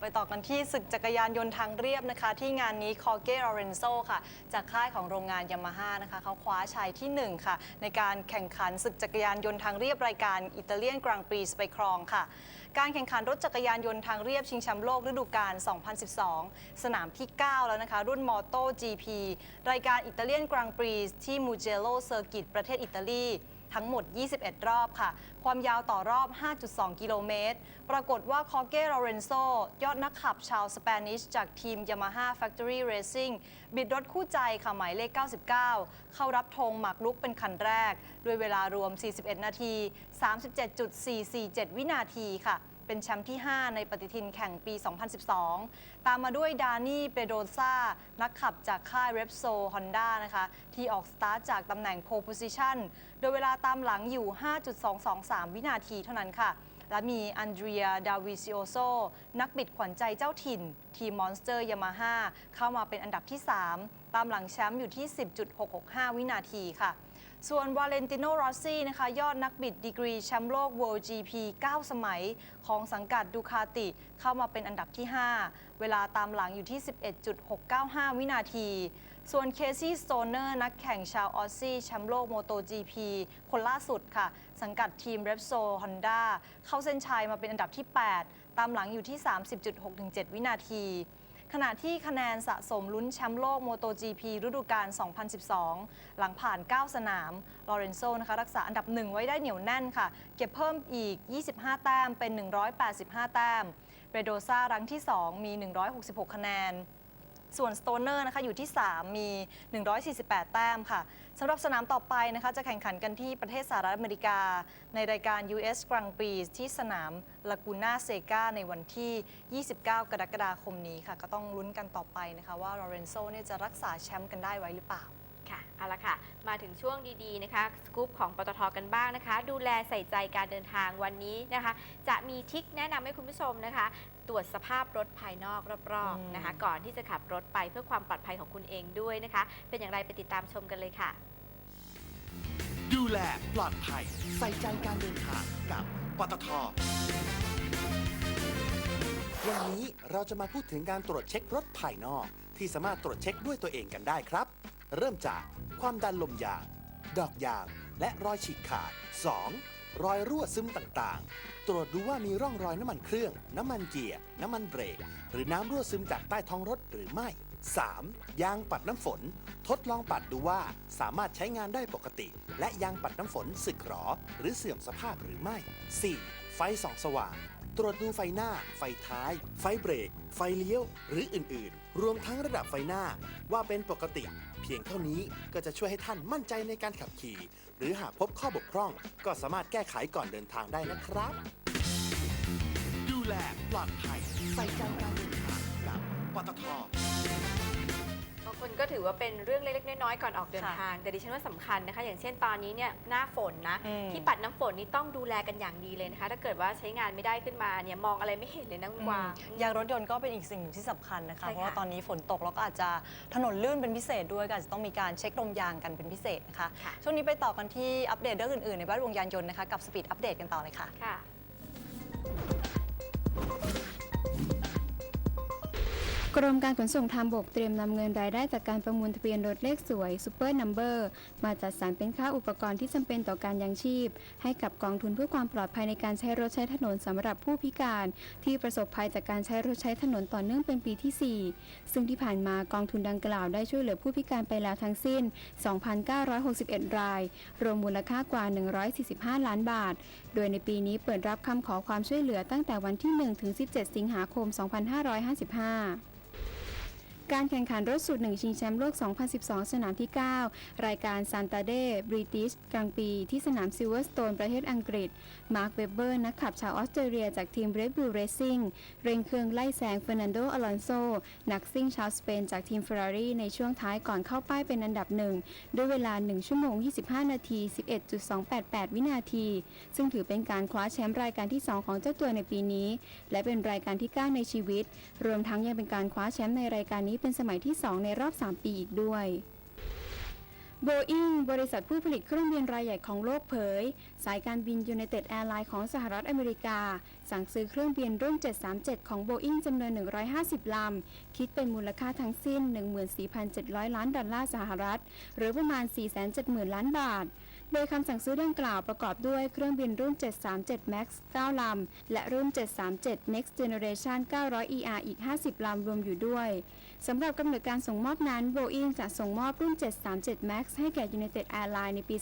ไปต่อกันที่ศึกจักรยานยนต์ทางเรียบนะคะ ที่งานนี้คอเก l ล r เรนโซค่ะ จากค่ายของโรงงานยามาฮ่านะคะเขาคว้าชัยที่ 1 ค่ะ ในการแข่งขันศึกจักรยานยนต์ทางเรียบรายการอิตาเลียนกรังปรีสไปครองค่ะ การแข่งขันรถจักรยานยนต์ทางเรียบชิงแชมป์โลกฤดูกาล 2012 สนามที่ 9 แล้วนะคะ รุ่นมอโต GP รายการอิตาเลียนกรังปรีสที่มูเจโลเซอร์กิตประเทศอิตาลี ทั้งหมด 21 รอบค่ะ ความยาวต่อรอบ 5.2 กิโลเมตร ปรากฏว่าคอเก้โรเรนโซยอดนักขับชาวสเปนิชจากทีม Yamaha Factory Racing บิดรถคู่ใจค่ะหมายเลข 99 เข้ารับธงหมากรุกเป็นคันแรก ด้วยเวลารวม 41 นาที 37.447 วินาทีค่ะ เป็นแชมป์ที่ 5 ในปฏิทินแข่งปี 2012 ตามมาด้วยดานี่เปโดซ่า นักขับจากค่าย Repsol Honda นะคะ ที่ออกสตาร์ทจากตำแหน่ง pole position โดยเวลาตามหลังอยู่ 5.223 วินาทีเท่านั้นค่ะ และมีอันเดรีย ดาวิซิโอโซ นักบิดขวัญใจเจ้าถิ่น ทีมมอนสเตอร์ยามาฮ่าเข้ามาเป็นอันดับที่ 3 ตามหลังแชมป์อยู่ที่ 10.665 วินาทีค่ะ ส่วนวาเลนติโนรอซี่นะคะยอดนักบิดดีกรีแชมป์โลก World GP 9 สมัย ของสังกัดดูคาติเข้ามาเป็นอันดับที่ 5 เวลาตามหลังอยู่ที่ 11.695 วินาที ส่วนเคซี่สโตเนอร์นักแข่งชาวออสซี่แชมป์โลกโมโต GP คนล่าสุดค่ะ สังกัดทีม Repsol Honda เข้าเส้นชัยมาเป็นอันดับที่ 8 ตามหลังอยู่ที่ 30.617 วินาที ขณะที่คะแนนสะสมลุ้นแชมป์โลก MotoGP ฤดูกาล 2012 หลังผ่าน 9 สนาม ลอเรนโซนะคะรักษาอันดับหนึ่งไว้ได้เหนียวแน่นค่ะ เก็บเพิ่มอีก 25 แต้มเป็น 185 แต้มเรโดซารั้งที่ 2 มี 166 คะแนน ส่วนสโตนเนอร์นะคะอยู่ที่ 3 มี 148 แต้มค่ะสำหรับสนามต่อไปนะคะจะแข่งขันกันที่ประเทศสหรัฐอเมริกา ในรายการ US Grand Prix ที่สนามลากูน่าเซกาในวันที่ 29 กรกฎาคมนี้ค่ะ ก็ต้องลุ้นกันต่อไปนะคะว่าลอเรนโซเนี่ยจะรักษาแชมป์กันได้ไว้หรือเปล่า เอาละค่ะ มาถึงช่วงดีๆนะคะสกู๊ปของปตทกันบ้างนะคะ ดูแลใส่ใจการเดินทางวันนี้นะคะ จะมีทริคแนะนำให้คุณผู้ชมนะคะ ตรวจสภาพรถภายนอกรอบอืม ๆนะคะ ก่อนที่จะขับรถไปเพื่อความปลอดภัยของคุณเองด้วยนะคะ เป็นอย่างไรไปติดตามชมกันเลยค่ะ ดูแลปลอดภัยใส่ใจการเดินทางกับปตท วันนี้เราจะมาพูดถึงการตรวจเช็ครถภายนอก ที่สามารถตรวจเช็คด้วยตัวเองกันได้ครับ เริ่มจาก ความดันลมยาง ดอกยาง และรอยฉีกขาด 2. รอยรั่วซึมต่างๆ ตรวจดูว่ามีร่องรอยน้ำมันเครื่อง น้ำมันเกียร์ น้ำมันเบรก หรือน้ำรั่วซึมจากใต้ท้องรถหรือไม่ 3. ยางปัดน้ำฝน ทดลองปัดดูว่าสามารถใช้งานได้ปกติ และยางปัดน้ำฝนสึกหรอ หรือเสื่อมสภาพหรือไม่ 4. ไฟส่องสว่าง ตรวจดูไฟหน้า ไฟท้าย ไฟเบรก ไฟเลี้ยว หรืออื่นๆ รวมทั้งระดับไฟหน้าว่าเป็นปกติ พียงเท่านี้ก็จะช่วยให้ท่านมั่นใจในการขับขี่ หรือหากพบข้อบกพร่อง ก็สามารถแก้ไขก่อนเดินทางได้นะครับ ดูแลปลอดภัยใส่ใจการเดินทางกับปตท บางคนก็ถือว่าเป็นเรื่องเล็กๆน้อยๆก่อนออกเดินค่ะทาง แต่ดิฉันว่าสำคัญนะคะ อย่างเช่นตอนนี้เนี่ยหน้าฝนนะ อืมที่ปัดน้ำฝนนี่ต้องดูแลกันอย่างดีเลยนะคะ ถ้าเกิดว่าใช้งานไม่ได้ขึ้นมาเนี่ยมองอะไรไม่เห็นเลยนะคุณกวาง ยางรถยนต์ก็เป็นอีกสิ่งหนึ่งที่สำคัญนะคะ ใช่ค่ะ เพราะว่าตอนนี้ฝนตกแล้วก็อาจจะถนนลื่นเป็นพิเศษด้วยก็อาจจะต้องมีการเช็คลมยางกันเป็นพิเศษนะคะ ค่ะช่วงนี้ไปต่อกันที่อัปเดตเรื่องอื่นๆ ในแวดวงยานยนต์นะคะ กับสปีดอัปเดตกันต่อเลยค่ะ ค่ะ กรมการขนส่งทางบกเตรียมนำเงินรายได้จากการประมูลทะเบียนรถเลขสวยซูเปอร์นัมเบอร์มาจัดสรรเป็นค่าอุปกรณ์ที่จำเป็นต่อการยังชีพ ให้กับกองทุนเพื่อความปลอดภัยในการใช้รถใช้ถนนสำหรับผู้พิการ ที่ประสบภัยจากการใช้รถใช้ถนนต่อเนื่องเป็นปีที่ 4 ซึ่งที่ผ่านมากองทุนดังกล่าวได้ช่วยเหลือผู้พิการไปแล้วทั้งสิ้น 2,961 ราย รวมมูลค่ากว่า 145 ล้านบาท โดยในปีนี้เปิดรับคำขอความช่วยเหลือตั้งแต่วันที่ 1 ถึง 17 สิงหาคม 2555 การแข่งขันรถสูตรหนึ่งชิงแชมป์โลก 2012 สนามที่ 9 รายการซานตาเดบริติชกลางปีที่สนามซิลเวอร์สโตนประเทศอังกฤษ มาร์คเวเบอร์ นักขับชาวออสเตรเลียจากทีม Red Bull Racing เร่งเครื่องไล่แซงเฟอร์นันโด อลอนโซ นักซิ่งชาวสเปนจากทีม Ferrari ในช่วงท้ายก่อนเข้าป้ายเป็นอันดับหนึ่งด้วยเวลา 1 ชั่วโมง 25 นาที 11.288 วินาที ซึ่งถือเป็นการคว้าแชมป์รายการที่ 2 ของเจ้าตัวในปีนี้ และเป็นรายการที่ 9 ในชีวิต รวมทั้งยังเป็นการคว้าแชมป์ในรายการนี้เป็นสมัยที่ 2 ในรอบ 3 ปีอีกด้วยโบอิงบริษัทผู้ผลิตเครื่องบินรายใหญ่ของโลกเผย สายการบินยู n นเต็ดแอร์ไลน์ของสหรัฐอเมริกา สั่งซื้อเครื่องบินรุ่น 737 ของโบอิงจำนวน 150 ลำ คิดเป็นมูลค่าทั้งสิ้น 14,700 ล้านดอลลาร์สหรัฐ หรือประมาณ 470,000 ล้านบาท โดยคำสั่งซื้อดังกล่าวประกอบด้วยเครื่องบินรุ่น 737 MAX 9 ลำ และรุ่น 737 Next Generation 900 ER อีก 50 ลำ รวมอยู่ด้วยสำหรับกำหนดการส่งมอบนั้น Boeing จะส่งมอบรุ่น 737 MAX ให้แก่ United Airlines ในปี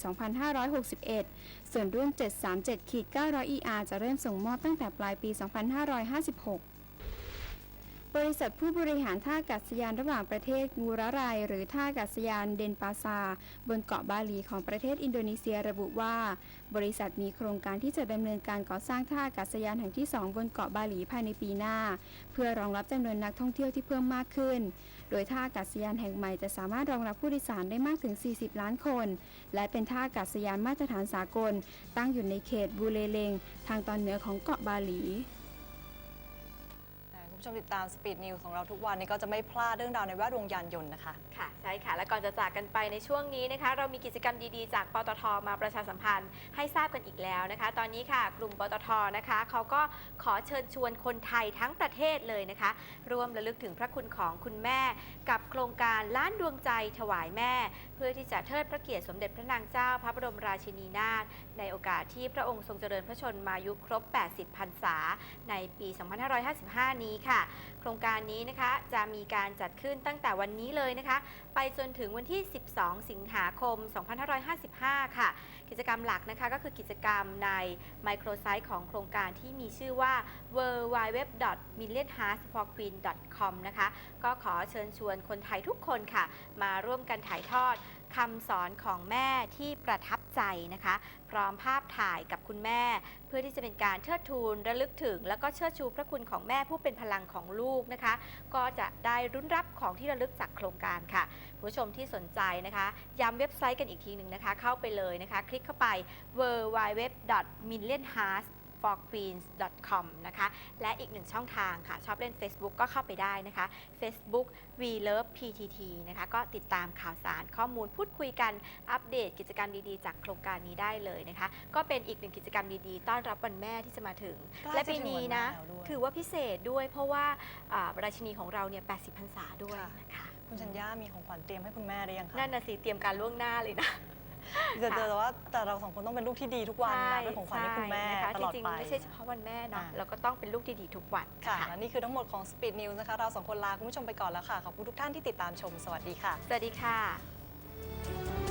2561 ส่วนรุ่น 737 900 ER จะเริ่มส่งมอบตั้งแต่ปลายปี 2556 บริษัทผู้บริหารท่าอากาศยานระหว่างประเทศงูระไรหรือท่าอากาศยานเดนปาซา บนเกาะบาหลีของประเทศอินโดนีเซียระบุว่า บริษัทมีโครงการที่จะดำเนินการก่อสร้างท่าอากาศยานแห่งที่ 2 บนเกาะบาหลีภายในปีหน้า เพื่อรองรับจำนวนนักท่องเที่ยวที่เพิ่มมากขึ้น โดยท่าอากาศยานแห่งใหม่จะสามารถรองรับผู้โดยสารได้มากถึง 40 ล้านคน และเป็นท่าอากาศยานมาตรฐานสากล ตั้งอยู่ในเขตบูเลเลงทางตอนเหนือของเกาะบาหลี ชมติดตาม Speed News ของเราทุกวันนี้ก็จะไม่พลาดเรื่องราวในแวดวงยานยนต์นะคะ ค่ะใช่ค่ะ และก่อนจะจากกันไปในช่วงนี้นะคะ เรามีกิจกรรมดีๆ จากปตทมาประชาสัมพันธ์ให้ทราบกันอีกแล้วนะคะ ตอนนี้ค่ะ กลุ่มปตทนะคะเขาก็ขอเชิญชวนคนไทยทั้งประเทศเลยนะคะ ร่วมระลึกถึงพระคุณของคุณแม่ กับโครงการล้านดวงใจถวายแม่ เพื่อที่จะเทิดพระเกียรติสมเด็จพระนางเจ้า พระบรมราชินีนาถในโอกาสที่พระองค์ทรงเจริญพระชนมายุครบ 80 พรรษาในปี 2555 นี้ค่ะโครงการนี้นะคะจะมีการจัดขึ้นตั้งแต่วันนี้เลยนะคะ ไปจนถึงวันที่ 12 สิงหาคม 2555 ค่ะ กิจกรรมหลักนะคะก็คือกิจกรรมในไมโครไซต์ของโครงการที่มีชื่อว่า w w w m i l l i o n h e a r t s f o r q u e e n c o m นะคะ ก็ขอเชิญชวนคนไทยทุกคนค่ะ มาร่วมกันถ่ายทอด คำสอนของแม่ที่ประทับใจนะคะ พร้อมภาพถ่ายกับคุณแม่ เพื่อที่จะเป็นการเทิดทูนระลึกถึง แล้วก็เชิดชูพระคุณของแม่ผู้เป็นพลังของลูกนะคะ ก็จะได้รุ้นรับของที่ระลึกจากโครงการค่ะ ผู้ชมที่สนใจนะคะ ย้ำเว็บไซต์กันอีกทีหนึ่งนะคะ เข้าไปเลยนะคะ คลิกเข้าไป w w w m i l l i o n h e a r t s for queens com นะคะ และอีกหนึ่งช่องทางค่ะ ชอบเล่น Facebook ก็เข้าไปได้นะคะ Facebook We Love PTT นะคะ ก็ติดตามข่าวสารข้อมูลพูดคุยกัน อัปเดตกิจกรรมดีๆ จากโครงการนี้ได้เลยนะคะ ก็เป็นอีกหนึ่งกิจกรรมดีๆ ต้อนรับวันแม่ที่จะมาถึงใกล้และจะปีถึงนี้วันแม่นะแล้วด้วยถือว่าพิเศษด้วย เพราะว่าอ่าราชินีของเราเนี่ย 80 พรรษาด้วยค่ะนะคะคุณชัญญามีของขวัญเตรียมให้คุณแม่หรือยังคะนั่นน่ะสิ เตรียมการล่วงหน้าเลยนะ แต่แต่ว่าแต่เราสองคนต้องเป็นลูกที่ดีทุกวันนะเป็นของขวัญให้คุณแม่ใช่นะคะตลอดจริงไปๆไม่ใช่เฉพาะวันแม่เนาะอ่าเราก็ต้องเป็นลูกที่ดีทุกวันค่ะนะคะและนี่คือทั้งหมดของ Speed News นะคะเราสองคนลาคุณผู้ชมไปก่อนแล้วค่ะขอบคุณทุกท่านที่ติดตามชมสวัสดีค่ะ สวัสดีค่ะ